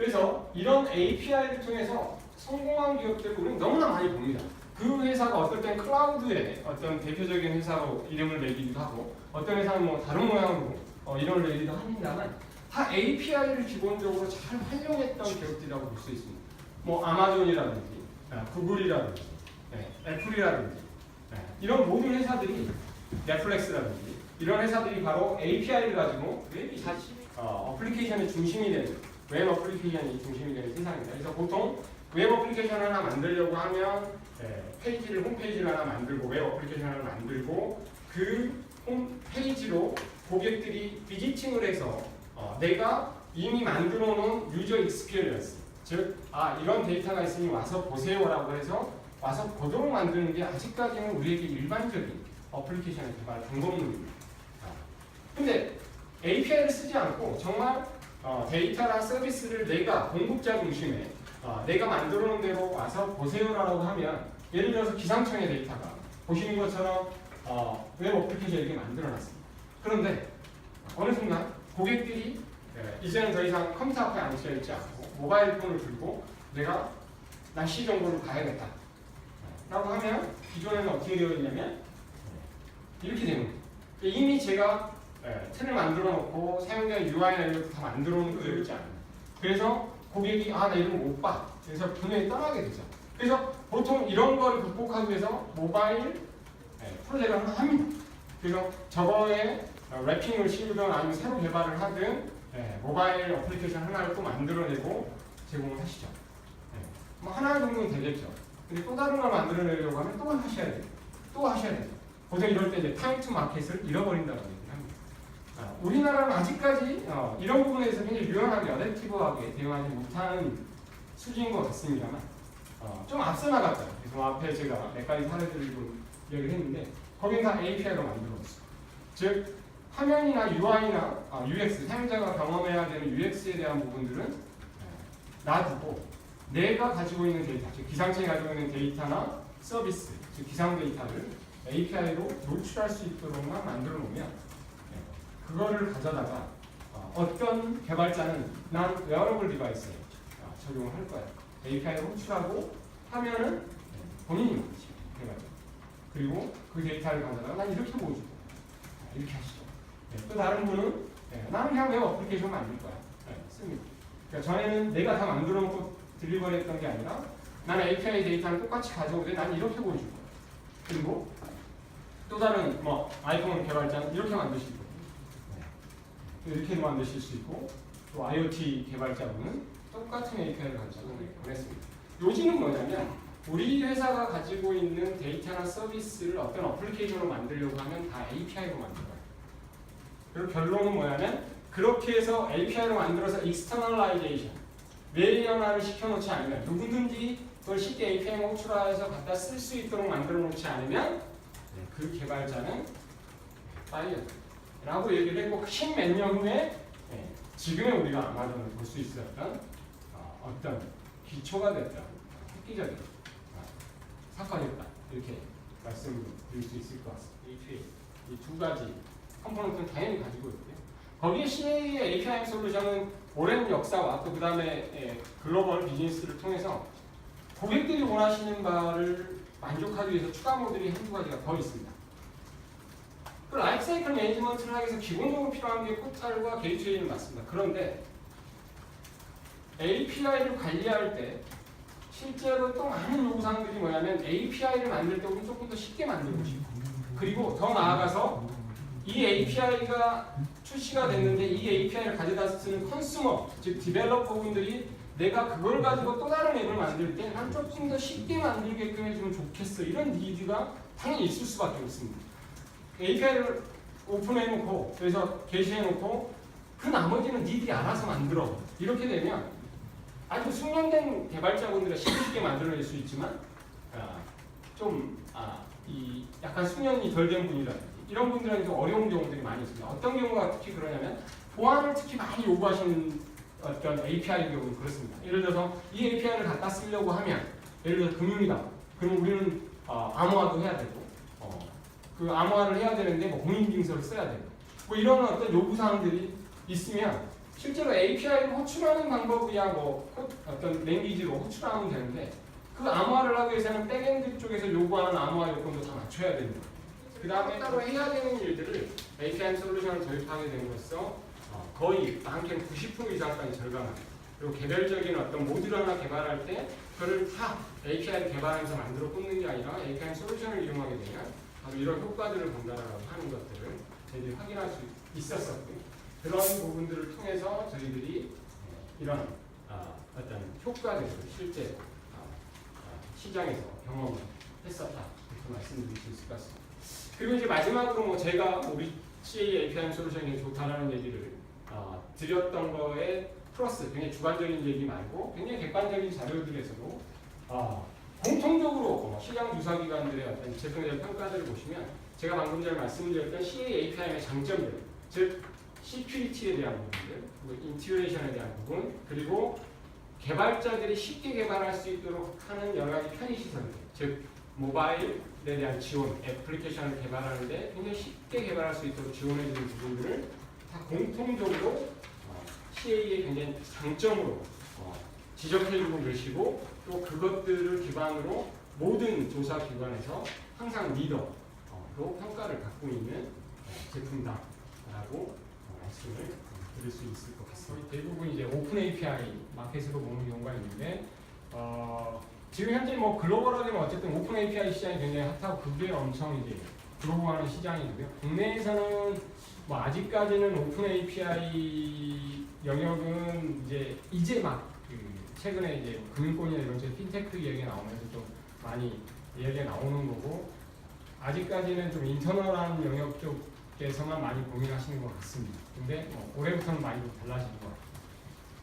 그래서 이런 API를 통해서 성공한 기업들 우리는 너무나 많이 봅니다. 그 회사가 어떨 땐 클라우드의 어떤 대표적인 회사로 이름을 내기도 하고 어떤 회사는 뭐 다른 모양으로 어, 이름을 내기도 합니다만 다 API를 기본적으로 잘 활용했던 기업들이라고 볼 수 있습니다. 뭐 아마존이라든지 아, 구글이라든지 네, 애플이라든지 네, 이런 모든 회사들이 넷플릭스라든지 이런 회사들이 바로 API를 가지고 웹이 자체 어, 어플리케이션의 중심이 되는 웹 어플리케이션이 중심이 되는 세상입니다. 그래서 보통 웹 어플리케이션 하나 만들려고 하면 네, 페이지를 홈페이지를 하나 만들고 웹 어플리케이션 하나 만들고 그 홈페이지로 고객들이 비지팅을 해서 어, 내가 이미 만들어 놓은 유저 익스피리언스 즉 아 이런 데이터가 있으니 와서 보세요라고 해서 와서 보도록 만드는 게 아직까지는 우리에게 일반적인 어플리케이션의 개발 방법론입니다. 아, 근데 API를 쓰지 않고 정말 어, 데이터나 서비스를 내가 공급자 중심에 어, 내가 만들어 놓은 대로 와서 보세요라고 하면 예를 들어서 기상청의 데이터가 보시는 것처럼 어, 웹 어플리케이션 이렇게 만들어 놨습니다. 그런데 어느 순간 고객들이 예, 이제는 더 이상 컴퓨터 앞에 앉혀 있지 않고 모바일 폰을 들고 내가 날씨 정보를 봐야겠다. 라고 하면 기존에는 어떻게 되어 있냐면 이렇게 되는 거예요. 이미 제가 예, 틀을 만들어 놓고 사용자 UI나 이런 것도 다 만들어 거 있지 않아요. 그래서 고객이 아 나 이런 거 못 봐. 그래서 분명히 떠나게 되죠. 그래서 보통 이런 걸 극복하기 위해서 모바일 예, 프로젝트를 하나 합니다. 그래서 저거에 어, 랩핑을 씌우든 아니면 새로 개발을 하든 예, 모바일 어플리케이션 하나를 또 만들어내고 제공을 하시죠. 예, 뭐 하나 정도는 되겠죠. 근데 또 다른 걸 만들어내려고 하면 또 하셔야 돼요. 또 하셔야 돼요. 보통 이럴 때 이제 타임 투 마켓을 잃어버린다고. 아, 우리나라는 아직까지 어, 이런 부분에서 굉장히 유연하게 어댑티브하게 대응하지 못하는 수준인 것 같습니다만 어, 좀 앞서 나갔다. 그래서 뭐 앞에 제가 몇 가지 사례들을 좀 이야기를 했는데 거기는 다 API로 만들어놨어요. 즉 화면이나 UI나 아, UX 사용자가 경험해야 되는 UX에 대한 부분들은 예, 놔두고 내가 가지고 있는 데이터, 즉 기상청이 가지고 있는 데이터나 서비스, 즉 기상 데이터를 API로 노출할 수 있도록만 만들어 놓으면 예, 그거를 가져다가 어, 떤 개발자는 난 웨어러블 디바이스에 어, 적용을 할 거야. API로 호출하고 하면은 예, 본인이 만드시 개발자. 그리고 그 데이터를 가져다가 난 이렇게 보여줄 거야. 아, 이렇게 하시죠. 예, 또 다른 분은 예, 나는 그냥 웹 어플리케이션 만들 거야. 예, 씁니다. 그러니까 전에는 내가 다 만들어 놓고 딜리버리 했던 게 아니라 나는 API 데이터를 똑같이 가져오되 난 이렇게 보여줄 거야. 그리고 또 다른 뭐 아이폰 개발자는 이렇게 만드실 네. 이렇게도 만드실 수 있고 또 IoT 개발자분은 똑같은 API를 가지고 보냈습니다. 요지는 뭐냐면 우리 회사가 가지고 있는 데이터나 서비스를 어떤 어플리케이션으로 만들려고 하면 다 API로 만들어요. 그리고 결론은 뭐냐면 그렇게 해서 API로 만들어서 익스터널라이제이션 외연화를 시켜놓지 않으면 누구든지 그걸 쉽게 API 호출해서 갖다 쓸 수 있도록 만들어 놓지 않으면 네, 그 개발자는 파이어 라고 얘기를 했고 십몇 년 후에 네, 지금의 우리가 아마존을 볼 수 있었던 어, 어떤 기초가 됐던 획기적인 어, 사건이었다 이렇게 말씀드릴 수 있을 것 같습니다. API 이두 가지 컴포넌트는 당연히 가지고 있고요. 거기에 CA의 API 솔루션은 오랜 역사와 또 그 다음에 글로벌 비즈니스를 통해서 고객들이 원하시는 바를 만족하기 위해서 추가 모듈이 한두 가지가 더 있습니다. 그 라이프 사이클 매니지먼트를 하기 위해서 기본적으로 필요한 게 포탈과 게이트웨이는 맞습니다. 그런데 API를 관리할 때 실제로 또 많은 요구사항들이 뭐냐면 API를 만들 때 우리는 조금 더 쉽게 만들고 싶고 그리고 더 나아가서 이 API가 출시가 됐는데 이 API를 가져다 쓰는 컨슈머, 즉 디벨로퍼분들이 내가 그걸 가지고 또 다른 앱을 만들 때난 조금 더 쉽게 만들게끔 해주면 좋겠어 이런 니드가 당연히 있을 수밖에 없습니다. API를 오픈해놓고 그래서 게시해놓고 그 나머지는 니들이 알아서 만들어 이렇게 되면 아주 숙련된 개발자분들은 쉽게 쉽게 만들어낼 수 있지만 아, 좀 아, 이 약간 숙련이 덜 된 분이라든지 이런 분들은 좀 어려운 경우들이 많이 있습니다. 어떤 경우가 특히 그러냐면 보안을 특히 많이 요구하시는 어떤 API 경우는 그렇습니다. 예를 들어서 이 API를 갖다 쓰려고 하면 예를 들어서 금융이다. 그럼 우리는 어, 암호화도 해야 되고 어, 그 암호화를 해야 되는데 뭐 공인증서를 써야 되고 뭐 이런 어떤 요구 사항들이 있으면 실제로 API를 호출하는 방법이야 뭐 호- 어떤 랭귀지로 호출하면 되는데 그 암호화를 하기 위해서는 백엔드 쪽에서 요구하는 암호화 요건도 다 맞춰야 됩니다. 그 다음에 따로 해야 되는 일들을 API 솔루션을 도입하게 됨으로써 어, 거의 많게는 90% 이상까지 절감합니다. 그리고 개별적인 어떤 모듈 하나 개발할 때 그걸 다 API를 개발하면서 만들어 꽂는 게 아니라 API 솔루션을 이용하게 되면 바로 이런 효과들을 본다라고 하는 것들을 저희들이 확인할 수 있었었고요. 그런 부분들을 통해서 저희들이 이런 아, 어떤 효과들을 실제 아, 아, 시장에서 경험을 했었다 이렇게 말씀드릴 수 있을 것 같습니다. 그리고 이제 마지막으로 뭐 제가 우리 CA API 솔루션이 좋다라는 얘기를 어, 드렸던 거에 플러스 굉장히 주관적인 얘기 말고 굉장히 객관적인 자료들에서도 어, 공통적으로 어, 시장 조사 기관들의 어떤 제품에 대한 평가들을 보시면 제가 방금 전에 말씀드렸던 CA API의 장점들 즉 시큐리티에 대한 부분들 그리고 인티그레이션에 대한 부분 그리고 개발자들이 쉽게 개발할 수 있도록 하는 여러 가지 편의 시설들 즉 모바일에 대한 지원, 애플리케이션을 개발하는데 굉장히 쉽게 개발할 수 있도록 지원해주는 부분들을 다 공통적으로 어, CA의 굉장히 장점으로 어, 지적해주고 계시고 또 그것들을 기반으로 모든 조사 기관에서 항상 리더로 평가를 받고 있는 어, 제품다라고 어, 말씀을 드릴 수 있을 것 같습니다. 대부분 이제 오픈 API 마켓으로 보는 경우가 있는데 어, 지금 현재 뭐 글로벌하게는 어쨌든 오픈 API 시장이 굉장히 핫하고 그게 엄청 이제 들어오는 시장이고요. 국내에서는 뭐 아직까지는 오픈 API 영역은 이제 이제 막그 최근에 이제 금융권이나 이런 쪽 핀테크 이야기가 나오면서 좀 많이 이야기가 나오는 거고 아직까지는 좀 인터널한 영역 쪽에서만 많이 고민하시는 것 같습니다. 근데 뭐 올해부터는 많이 좀 달라지는 것